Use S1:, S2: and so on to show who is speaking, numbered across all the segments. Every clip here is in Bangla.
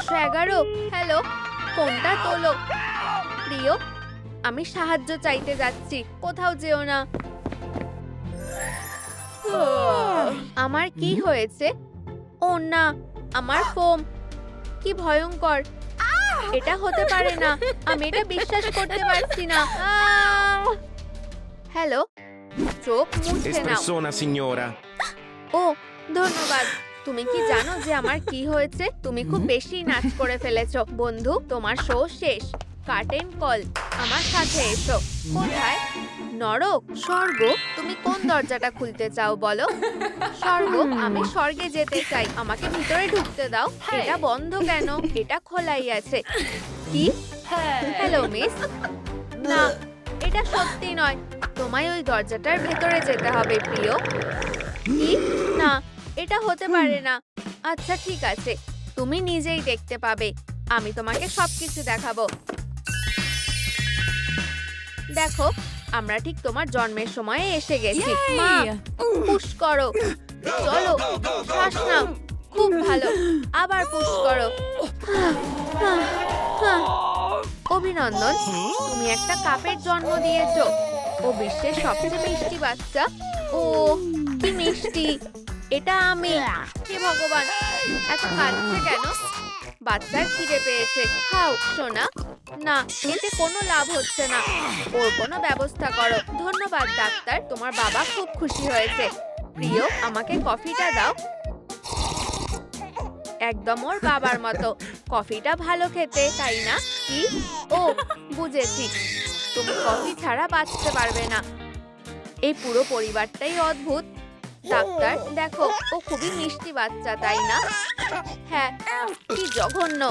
S1: নশো এগারো? হ্যালো ফোনটা তোলো? প্রিয় আমি সাহায্য চাইতে যাচ্ছি কোথাও যেও না। আমার কি হয়েছে? ও না আমার ফোম। কি ভয়ঙ্কর। এটা হতে পারে না আমি এটা বিশ্বাস করতে পারছি না। হ্যালো চোখ মুছে নাও. ও ধন্যবাদ। তুমি কি জানো যে আমার কি হয়েছে? তুমি খুব বেশি নাচ করে ফেলেছো। বন্ধু তোমার শো শেষ। কার্টেন কল আমার সাথে এসো। কোথায়? নরক স্বর্গ তুমি কোন দরজাটা খুলতে চাও বলো? স্বর্গ আমি স্বর্গে যেতে চাই। আমাকে ভিতরে ঢুকতে দাও। এটা বন্ধ কেন? এটা খোলাই আছে। কি? হ্যালো মিস না এটা সত্যি নয়। তোমায় ওই দরজাটার ভেতরে যেতে হবে প্রিয়। কি? না এটা হতে পারে না। আচ্ছা ঠিক আছে। তুমি নিজেই দেখতে পাবে। আমি তোমাকে সবকিছু দেখাবো। দেখো আমরা ঠিক তোমার জন্মের সময়ে এসে গেছি। মা পুশ করো। চলো শ্বাস নাও। খুব ভালো। আবার পুশ করো। অভিনন্দন তুমি একটা কাপের জন্ম দিয়েছ। ও বিশ্বের সবচেয়ে মিষ্টি বাচ্চা। ও কি মিষ্টি। এটা আমি। হে ভগবান, এত কাঁদছে কেন? বাচ্চার খিদে পেয়েছে। খাও, সোনা। না, এতে কোনো লাভ হচ্ছে না। ওর কোনো ব্যবস্থা করো। ধন্যবাদ, ডাক্তার। তোমার বাবা খুব খুশি হয়েছে। প্রিয়, আমাকে কফিটা দাও। একদম ওর বাবার মতো। কফিটা ভালো খেতে, তাই না? কি? ও, বুঝেছি। তুমি কফি ছাড়া বাঁচতে পারবে না। এই পুরো পরিবারটাই অদ্ভুত। ডাক্তার, দেখো, ও খুবই মিষ্টি বাচ্চা, তাই না? হ্যাঁ কি জঘন্য।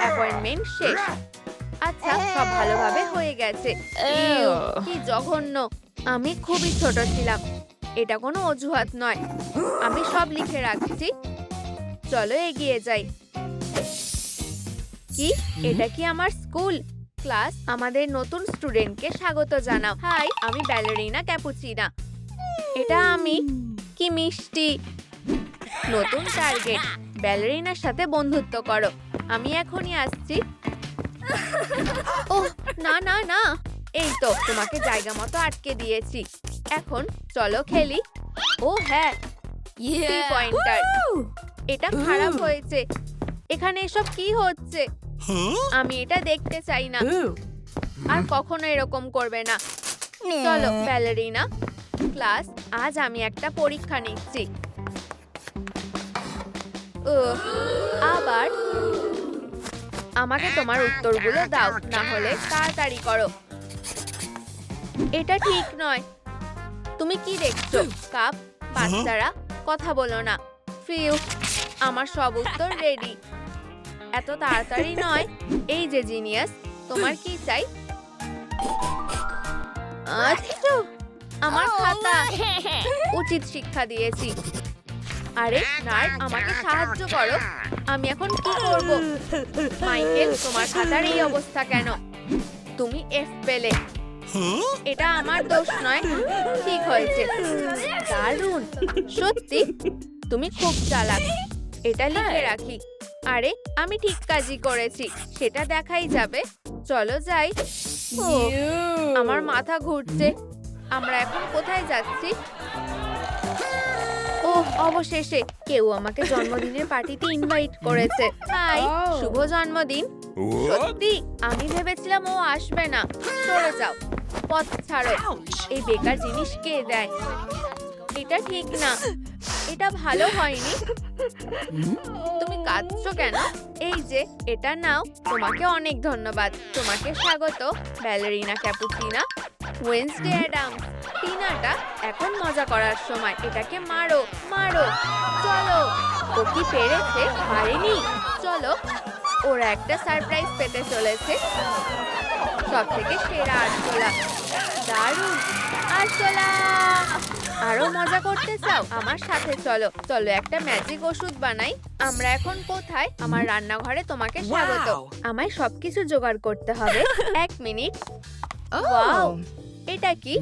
S1: অ্যাপয়েন্টমেন্ট শেষ। আচ্ছা সব ভালোভাবে হয়ে গেছে। কি জঘন্য। আমি খুবই ছোট ছিলাম। এটা কোনো অজুহাত নয়। আমি সব লিখে রাখছি। চলো এগিয়ে যাই। কি? এটা কি আমার স্কুল? ক্লাস, আমাদের নতুন স্টুডেন্টকে স্বাগত জানাও। হাই, আমি ব্যালেরিনা ক্যাপুচিনা। এটা আমি কি মিষ্টি? নতুন টার্গেট ব্যালেরিনার সাথে বন্ধুত্ব করো। আমি এখনই আসছি। ও না না না। এই তো তোমাকে জায়গা মতো আটকে দিয়েছি। এখন চলো খেলি। ও হ্যাঁ। পয়েন্টার এটা খারাপ হয়েছে। এখানে এসব কি হচ্ছে? আমি এটা দেখতে চাই না। আর কখনো এরকম করবে না। চলো ব্যালেরিনা ক্লাস আজ আমি একটা পরীক্ষা নিচ্ছি। আবার আমাকে তোমার উত্তরগুলো দাও না হলে তাড়াতাড়ি করো। এটা ঠিক নয়। তুমি কি দেখছ? কাপ, বাচ্চারা, কথা বলো না। ফিউ, আমার সব উত্তর রেডি এত তাড়াতাড়ি নয়। এই যে জিনিয়াস তোমার কি চাই? আচ্ছা আমার খাতা। উচিত শিক্ষা দিয়েছি। আরে নার্ড আমাকে সাহায্য করো। আমি এখন কি করব? মাইকেল তোমার খাতার এই অবস্থা কেন? তুমি এফ পেলে এটা আমার দোষ নয়। ঠিক হয়েছে। দারুণ। সত্যি তুমি খুব চালাক। এটা লিখে রাখি। আরে আমি ঠিক কাজই করেছি। সেটা দেখাই যাবে। চলো যাই। আমার মাথা ঘুরছে। আমরা এখন কোথায় যাচ্ছি? ও অবশেষে কেউ আমাকে জন্মদিনের পার্টিতে ইনভাইট করেছে। হাই. শুভ জন্মদিন। সত্যি? আমি ভেবেছিলাম ও আসবে না। চলে যাও। পথ ছাড়ো। এই বেকার জিনিস কে দেয়? এটা ঠিক না। এটা ভালো হয়নি। তুমি কাঁদছো কেন? এই যে, এটা নাও। তোমাকে অনেক ধন্যবাদ। তোমাকে স্বাগত, ব্যালেরিনা ক্যাপুচিনা। ওয়েন্সডে অ্যাডাম টিনাটা এখন মজা করার সময়। এটাকে মারো মারো। চলো। ও কি পেরেছে পারেনি চলো। ওরা একটা সারপ্রাইজ পেতে চলেছে। সব থেকে সেরা আরশোলা দারুণ। আরশোলা আরও মজা করতে চাও? আমার সাথে চলো। চলো একটা ম্যাজিক ওষুধ বানাই। আমরা এখন কোথায়? আমার রান্নাঘরে তোমাকে স্বাগত। আমায় সবকিছু জোগাড় করতে হবে। এক মিনিট। ওয়াও এটা কি?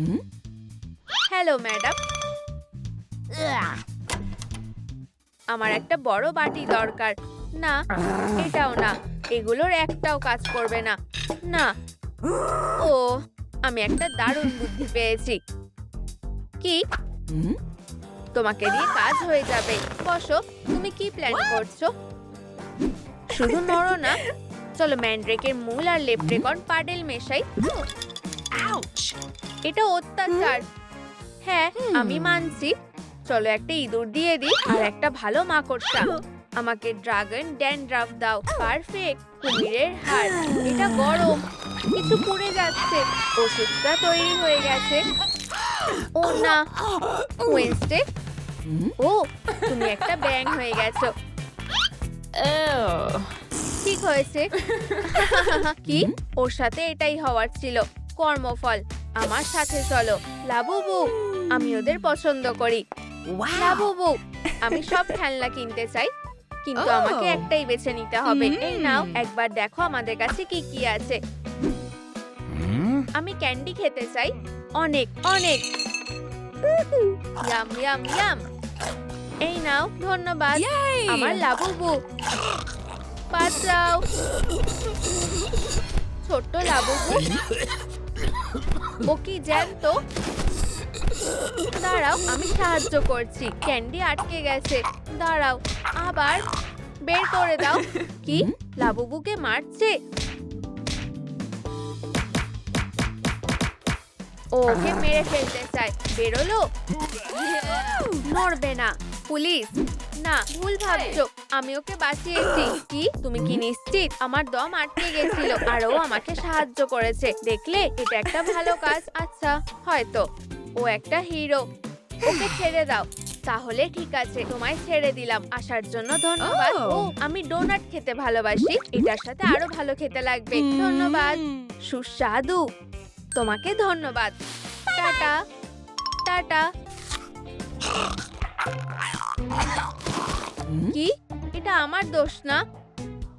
S1: হ্যালো ম্যাডাম আমার একটা বড় বাটি দরকার। না এটাও না। এগুলোর একটাও কাজ করবে না। না। ও! আমি একটা দারুণ বুদ্ধি পেয়েছি। কি? তোমাকে দিয়ে কাজ হয়ে যাবে। বসো তুমি কি প্ল্যান করছ? শুধু নড়ো না। চলো ম্যান্ড্রেকের মূল আর লেপ্রেকন পাডেল মেশাই। এটা অত্যাচার। হ্যাঁ আমি মানছি। চলো একটা ইঁদুর দিয়ে দিই আর একটা ভালো মাকড়সা। আমাকে ড্রাগন ড্যান্ড্রাফ দাও। পারফেক্ট। কুমিরের হাড়। এটা গরম। কিছু পুড়ে যাচ্ছে। ওষুধটা তৈরি হয়ে গেছে। ও না। ওয়েনসডে। ও তুমি একটা ব্যাং হয়ে গেছো। ঠিক হয়েছে। কি? ওর সাথে এটাই হওয়ার ছিল। কর্মফল। আমার সাথে চলো। লাবুবু আমি ওদের পছন্দ করি। লাবুবু আমি সব খেলনা কিনতে চাই। কিন্তু. আমাকে একটাই বেছে নিতে হবে। এই নাও একবার দেখো আমাদের কাছে কি কি আছে। আমি ক্যান্ডি খেতে চাই। অনেক অনেক। Yum yum yum. এই নাও ধন্যবাদ। আমার লাবুবু। বাঁচাও ছোট্ট লাবুবু। ও কি জ্যান্ত? দাঁড়াও আমি সাহায্য করছি। ক্যান্ডি আটকে গেছে। দাঁড়াও। আবার বের করে দাও। কি? লাবুবুকে মারছে? ওকে মেরে ফেলতে চায়। বেরোলো? মরবে না। পুলিশ? না ভুল ভাবছ। আমি ওকে বাঁচিয়েছি। কি? তুমি কি নিশ্চিত? আমার দম আটকে গেছিল আর ও আমাকে সাহায্য করেছে। দেখলে এটা একটা ভালো কাজ। আচ্ছা হয়তো। ও একটা হিরো ওকে ছেড়ে দাও। তাহলে ঠিক আছে তোমায় ছেড়ে দিলাম। আসার জন্য ধন্যবাদ. ও। আমি ডোনাট খেতে ভালোবাসি। এটার সাথে আরও ভালো খেতে লাগবে। ধন্যবাদ। সুস্বাদু। তোমাকে ধন্যবাদ। টাটা। টাটা। কি? এটা আমার দোষ না?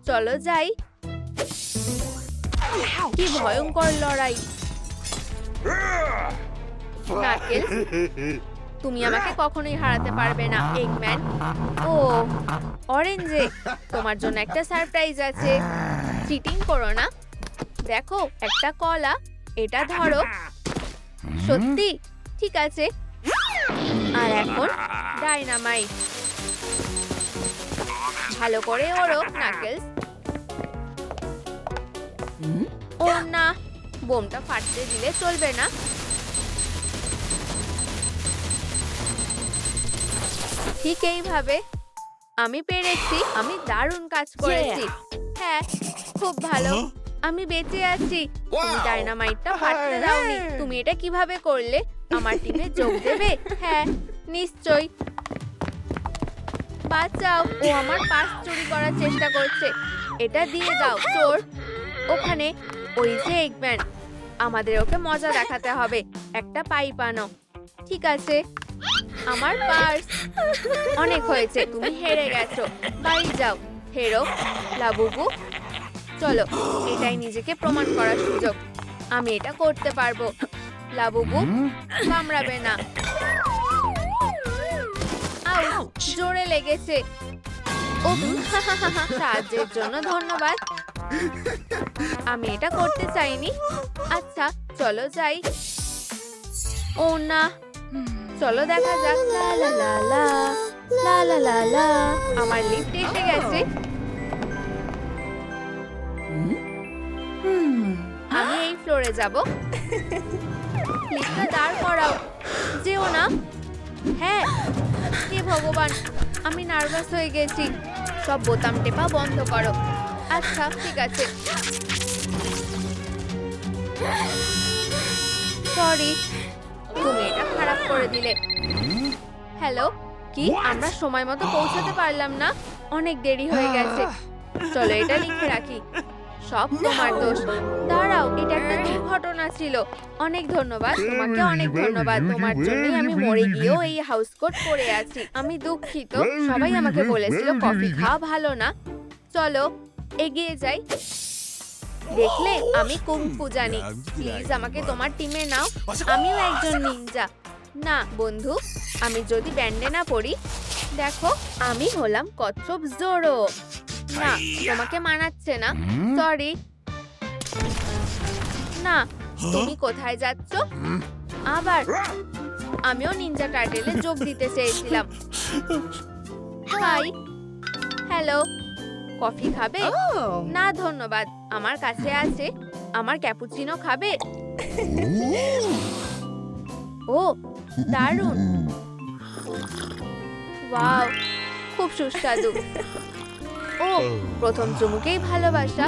S1: চলো যাই। কি ভয়ঙ্কর লড়াই। নাকেল তুমি আমাকে কখনোই হারাতে পারবে না এগম্যান ও, অরেঞ্জে, তোমার জন্য একটা সারপ্রাইজ আছে। চিটিং করো না। দেখো, একটা কলা, এটা ধরো। সত্যি? ঠিক আছে। আর এখন ডাইনামাইট। ভালো করে ওরো নাকেলস ও না, বোমটা ফাটতে দিলে চলবে না। ঠিক এইভাবে। আমি পেরেছি আমি দারুণ কাজ করেছি। হ্যাঁ খুব ভালো। আমি বেঁচে আছি। তুমি! ডাইনামাইটটা ফাটতে দাওনি। তুমি এটা কীভাবে করলে? আমার টিমে যোগ দেবে? হ্যাঁ নিশ্চয়ই। বাঁচাও ও আমার পাস চুরি করার চেষ্টা করছে। এটা দিয়ে দাও চোর। ওখানে ওই যে এগম্যান। আমাদের ওকে মজা দেখাতে হবে। একটা পাইপ আনো। ঠিক আছে। আমার পার্স। অনেক হয়েছে তুমি হেরে গেছো। বাড়ি যাও হেরো লাবুবু। চলো এটাই নিজেকে প্রমাণ করার সুযোগ। আমি এটা করতে পারব। লাবুবু কামড়াবে না। জোরে লেগেছে। ও সাহায্যের জন্য ধন্যবাদ। আমি এটা করতে চাইনি। আচ্ছা চলো যাই। ও না চলো দেখা যাক। লা লা লা লা আমার লিফট এসে গেছে। আমি এই ফ্লোরে যাব। লিফটটা দাঁড় করাও। যেও না। হ্যাঁ হে ভগবান, আমি নার্ভাস হয়ে গেছি। সব বোতাম টেপা বন্ধ করো। আচ্ছা ঠিক আছে। সরি তুমি এটা খারাপ করে দিলে। হ্যালো কি? আমরা সময় মতো পৌঁছাতে পারলাম না? অনেক দেরি হয়ে গেছে। চলো এটা লিখে রাখি। সব তোমার দোষ। দাঁড়াও এটা একটা দুর্ঘটনা ছিল। অনেক ধন্যবাদ। তোমাকে অনেক ধন্যবাদ। তোমার জন্য আমি মরে গিয়েও এই হাউস কোট পরে আছি। আমি দুঃখিত। সবাই আমাকে বলেছিল কফি খাওয়া ভালো না। চলো এগিয়ে যাই। দেখলে আমি কুংফু জানি। প্লিজ আমাকে তোমার টিমে নাও। আমিও একজন নিনজা না বন্ধু আমি যদি ব্যান্ডে না পড়ি দেখো আমি হলাম কচ্ছপ জোরো। না তোমাকে মানাচ্ছে না। সরি না তুমি কোথায় যাচ্ছ? আবার আমিও নিনজা টার্টেলে যোগ দিতে চেয়েছিলাম। হাই হ্যালো কফি খাবে? না ধন্যবাদ। আমার কাছে আছে। আমার ক্যাপুচিনো খাবে? ও। দারুণ। ওয়াও খুব সুস্বাদু। ও প্রথম চুমুকেই ভালোবাসা।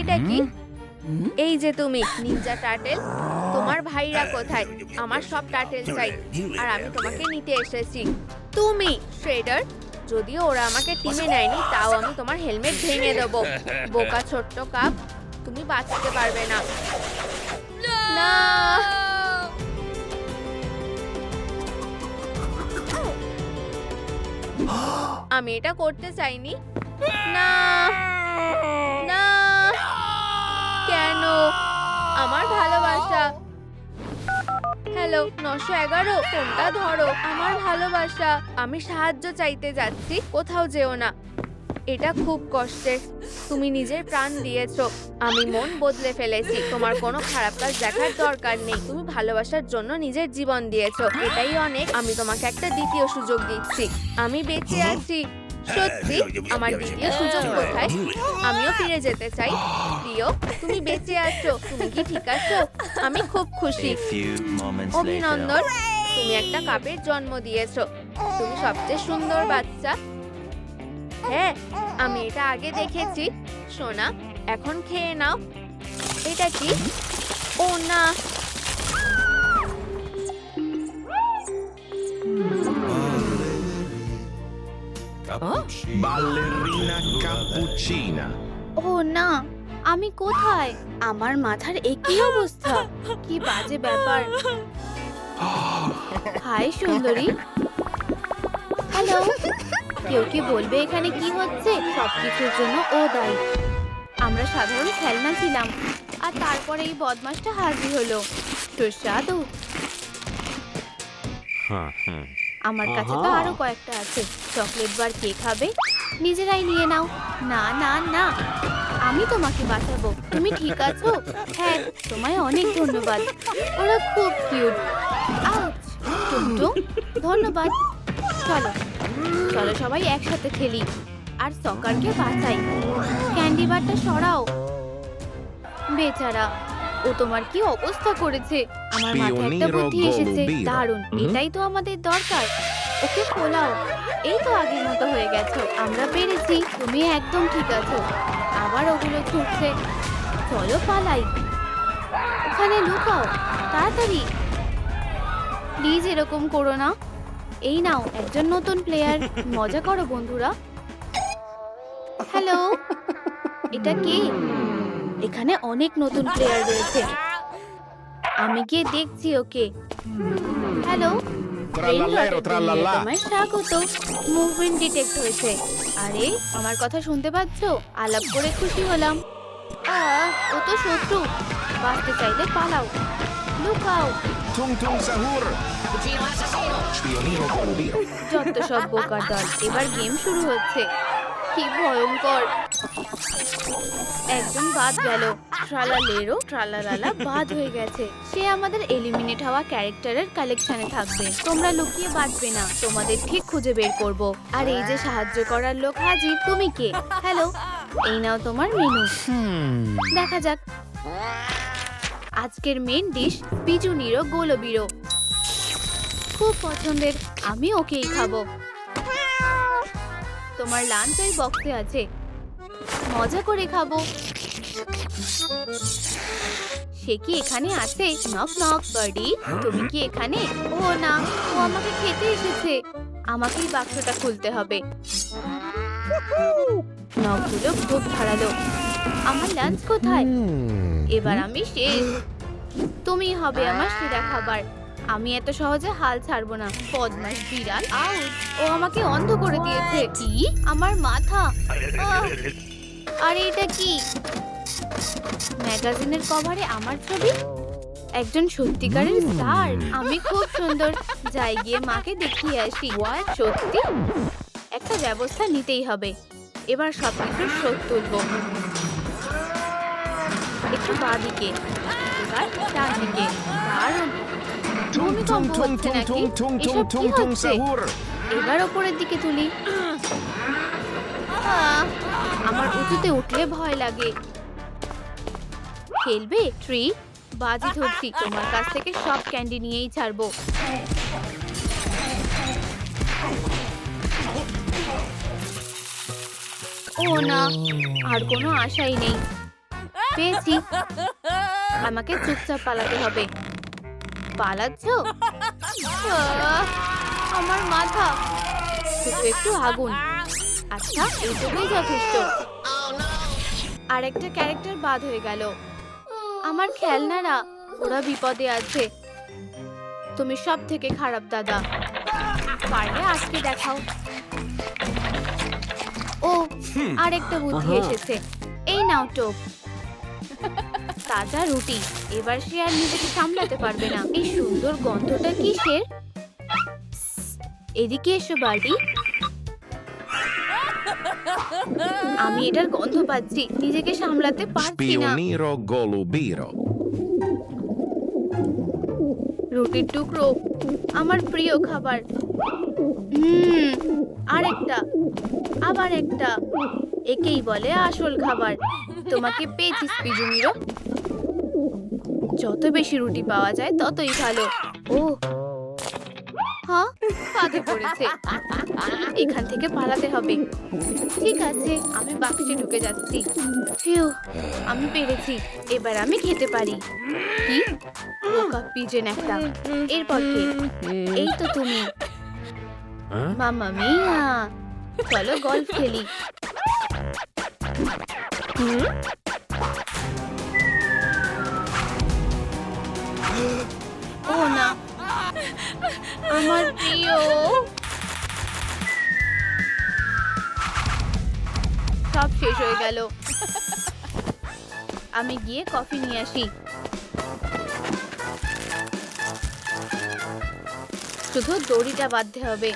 S1: এটা কি? এই যে তুমি নিনজা টার্টেল তোমার ভাইরা কোথায়? আমার সব টার্টেল চাই। আর আমি তোমাকে নিতে এসেছি। তুমি শ্রেডার যদিও ওরা আমাকে টিমে নেয়নি, তাও আমি তোমার হেলমেট ভেঙে দেবো। বোকা ছোট্ট কাপ, তুমি বাঁচতে পারবে না। না। আমি এটা করতে চাইনি। না। না। কেন? আমার ভালোবাসা। হ্যালো নশো এগারো, ফোনটা ধরো। আমার ভালোবাসা। আমি সাহায্য চাইতে যাচ্ছি, কোথাও যেও না। এটা খুব কষ্টের। তুমি নিজের প্রাণ দিয়েছ। আমি মন বদলে ফেলেছি। তোমার কোনো খারাপ কাজ দেখার দরকার নেই। তুমি ভালোবাসার জন্য নিজের জীবন দিয়েছ। এটাই অনেক। আমি তোমাকে একটা দ্বিতীয় সুযোগ দিচ্ছি। আমি বেঁচে আছি। সত্যি? আমার দ্বিতীয় সুযোগ কোথায়? আমিও ফিরে যেতে চাই। প্রিয় তুমি বেঁচে আছো তুমি কি ঠিক আছো? আমি খুব খুশি. অভিনন্দন তুমি একটা কাপের জন্ম দিয়েছ। তুমি সবচেয়ে সুন্দর বাচ্চা। হ্যাঁ আমি এটা আগে দেখেছি। সোনা এখন খেয়ে নাও। এটা কি? ও না
S2: Ballerina cappuccina.
S3: ও না আমি কোথায়? আমার মাথার একই অবস্থা। কি বাজে ব্যাপার। হাই সুন্দরী। হ্যালো কেউ কি বলবে এখানে কি হচ্ছে? সবকিছুর জন্য ও দায়ী। আমরা সাধারণ খেলনা ছিলাম। আর তারপরে এই বদমাসটা হাজির হলো। সুস্বাদু। আমার কাছে তো আরও কয়েকটা আছে। চকলেট বার কে খাবে? নিজেরাই নিয়ে নাও। না না না। আমি তোমাকে বাঁচাবো। তুমি ঠিক আছো? হ্যাঁ তোমায় অনেক ধন্যবাদ। ওরা খুব কিউট। আউচ টুমটুম ধন্যবাদ। চলো চলো সবাই একসাথে খেলি। আর সকারকে বাঁচাই। ক্যান্ডি বারটা সরাও। বেচারা ও তোমার কি অবস্থা করেছে? আমার মাথায় একটা বুদ্ধি এসেছে। দারুণ এটাই তো আমাদের দরকার। ওকে ফোলাও এই তো আগের মতো হয়ে গেছো আমরা পেরেছি তুমি একদম ঠিক আছো। আবার ওগুলো ছুটছে। চলো পালাই। ওখানে লুকাও তাড়াতাড়ি। প্লিজ এরকম করো না। এই নাও একজন নতুন প্লেয়ার। মজা করো বন্ধুরা। হ্যালো এটা কে? এখানে অনেক নতুন প্লেয়ার রয়েছে। আমি গিয়ে দেখছি ওকে। হ্যালো তোমায় স্বাগত। মুভমেন্ট ডিটেক্ট হয়েছে। আরে আমার কথা শুনতে পাচ্ছো? আলাপ করে খুশি হলাম। আহ, ও তো শত্রু। বাঁচতে চাইলে পালাও। লুকাও. যত সব বোকার দল এবার গেম শুরু হচ্ছে। কি ভয়ঙ্কর। একজন বাদ গেল। ট্রালালেরও ট্রালালালা বাদ হয়ে গেছে। সে আমাদের এলিমিনেট হওয়া ক্যারেক্টারের কালেকশনে থাকবে। তোমরা লুকিয়ে বাঁচবে না। তোমাদের ঠিক খুঁজে বের করব। আর এই যে সাহায্য করার লোক হাজির তুমি কে? হ্যালো এই নাও তোমার মেনু দেখা যাক। আজকের মেন ডিশ বিজু নিরো গোলবিরো খুব পছন্দের আমি ওকেই খাব। তোমার লাঞ্চ ওই বক্সে আছে। মজা করে খাব। সে কি এখানে আছে নক নক বার্ডি তুমি কি এখানে? ও না ও আমাকে খেতে এসেছে। আমাকেই বাক্সটা খুলতে হবে। নখগুলো খুব ধারালো। আমার লাঞ্চ কোথায়? এবার আমি শেষ। তুমি হবে আমার সেরা খাবার। আমি এত সহজে হাল ছাড়বো না। বদমাস বিড়াল। আউট। ও আমাকে অন্ধ করে দিয়েছে। কি? আমার মাথা! আরে এটা কি? ম্যাগাজিনের কভারে আমার ছবি? একজন সত্যিকারের স্টার। আমি খুব সুন্দর। যাই গিয়ে মাকে দেখিয়ে আসি। সত্যি? একটা ব্যবস্থা নিতেই হবে। এবার সব কিছু শোধ তুলব। একটু বাদিকে এবার ডান দিকে। দারুণ। ভূমিকম্প হচ্ছে নাকি এসব কি হচ্ছে এবার ওপরের দিকে তুলি আমার উঁচুতে উঠলে ভয় লাগে খেলবে ট্রি বাজি ধরছি তোমার কাছ থেকে সব ক্যান্ডি নিয়েই ছাড়বো ও না আর কোনো আশাই নেই পেয়েছি আমাকে চুপচাপ পালাতে হবে পালাচ্ছ? আমার মাথা। শুধু একটু আগুন। আচ্ছা এইটুকুই যথেষ্ট। আর একটা ক্যারেক্টার বাদ হয়ে গেল। আমার খেলনারা ওরা বিপদে আছে। তুমি সব থেকে খারাপ দাদা। পারলে আজকে দেখাও। ও আর একটা বুদ্ধি এসেছে। এই নাও টোপ। তাজা রুটি। এবার সে আর নিজেকে সামলাতে পারবে না। এই সুন্দর গন্ধটা কিসের? এদিকে এসো বাড়ি আমি এটার গন্ধ পাচ্ছি নিজেকে সামলাতে পারছি না। রুটির টুকরো আমার প্রিয় খাবার। হুম আরেকটা আবার একটা। একেই বলে আসল খাবার। তোমাকে পেয়েছি পিজুমিরো যত বেশি রুটি পাওয়া যায়, ততই ভালো। ও। হ্যাঁ কাঁধে পড়েছে। এখান থেকে পালাতে হবে। ঠিক আছে, আমি বাক্সে ঢুকে যাচ্ছি। ফিউ, আমি পেরেছি। এবার আমি খেতে পারি। কি? বোকা পিজেন একটা। এরপর কে? এই তো তুমি। মামা মিয়া। চলো গল্ফ খেলি। ও আমার প্রিয়। সব শেষ হয়ে গেল। আমি গিয়ে কফি নিয়ে আসি। শুধু দড়িটা বাঁধতে হবে।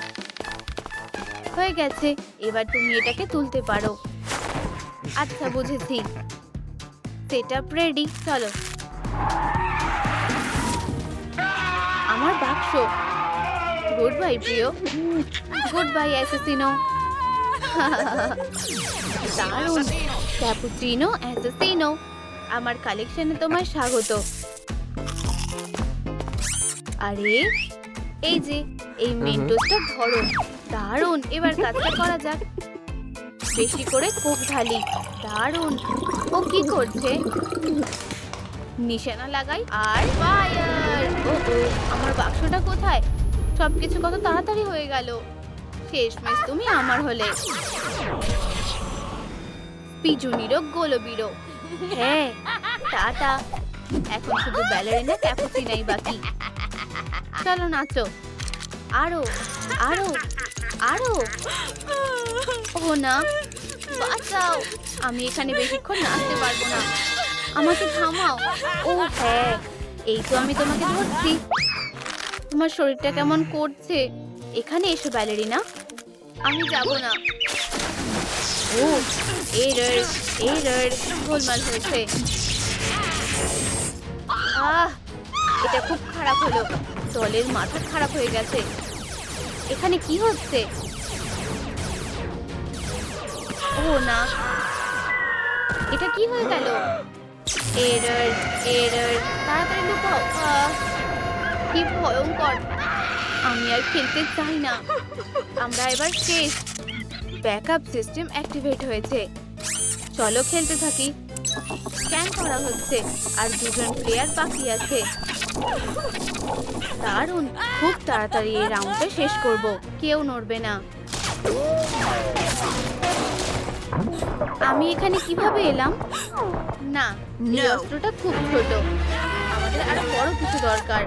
S3: হয়ে গেছে, এবার তুমি এটাকে তুলতে পারো। আচ্ছা বুঝেছি। সেটআপ রেডি, চলো। আমার বাক্স। গুড বাই প্রিয়। Good bye Assassino. দারুণ। Cappuccino Assassino. আমার কালেকশনে তোমার স্বাগত। আরে এই যে এই মেন্টোসটা ধরো। দারুণ। এবার কাজটা করা যাক। বেশি করে কোক ঢালি। দারুণ। ও কি করছে? নিশানা লাগাই আর ফায়ার ও আমার বাক্সটা কোথায়? সবকিছু কত তাড়াতাড়ি হয়ে গেল। শেষমেশ তুমি আমার হলে। পিজুনিরও গোলবিরো হ্যাঁ টাটা। এখন শুধু ব্যালারিনা ক্যাপুচিনাই বাকি। চলো নাচো। আরও আরও আরও। ও না, বাঁচাও। আমি এখানে বেশিক্ষণ নাচতে পারব না। আমাকে থামাও। ও হ্যাঁ এই তো আমি তোমাকে ধরছি। তোমার শরীরটা কেমন করছে? এখানে এসো, ব্যালেরিনা। আমি যাব না। ও, এরর এরর, গোলমাল হয়েছে। আহ, এটা খুব খারাপ হলো। দলের মাথা খারাপ হয়ে গেছে। এখানে কি হচ্ছে? ও, না। এটা কি হয়ে গেল? এরর এরর, তাড়াতাড়ি লুকাও। কি ভয়ঙ্কর। আমি আর খেলতে চাই না। আমরা এবার শেষ। ব্যাকআপ সিস্টেম অ্যাক্টিভেট হয়েছে। চলো খেলতে থাকি। স্ক্যান করা হচ্ছে আর দুজন প্লেয়ার বাকি আছে। দারুণ! খুব তাড়াতাড়ি এই রাউন্ডটা শেষ করব। কেউ নড়বে না। আমি এখানে কীভাবে এলাম? না অস্ত্রটা খুব ছোট। আর বড় কিছু দরকার।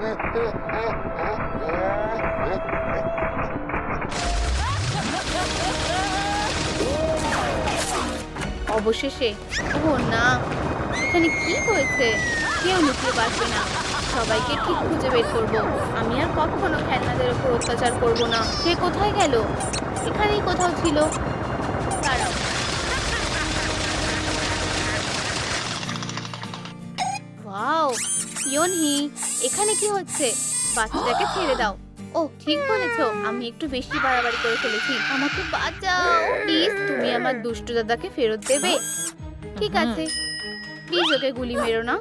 S3: অবশেষে ও না, এখানে কি হয়েছে? কেউ লুকিয়ে পারবে না। সবাইকে ঠিক খুঁজে বের করব। আমি আর কখনো খেলনাদের উপর অত্যাচার করব না। সে কোথায় গেল? এখানেই কোথাও ছিল। ইয়নহি এখানে কি হচ্ছে? বাচ্চাটাকে ছেড়ে দাও। ও ঠিক বলেছ আমি একটু বেশি বাড়াবাড়ি করে ফেলেছি। আমাকে বাঁচাও প্লিজ তুমি আমার দুষ্টু দাদাকে ফেরত দেবে। ঠিক আছে। প্লিজ ওকে গুলি মেরো না।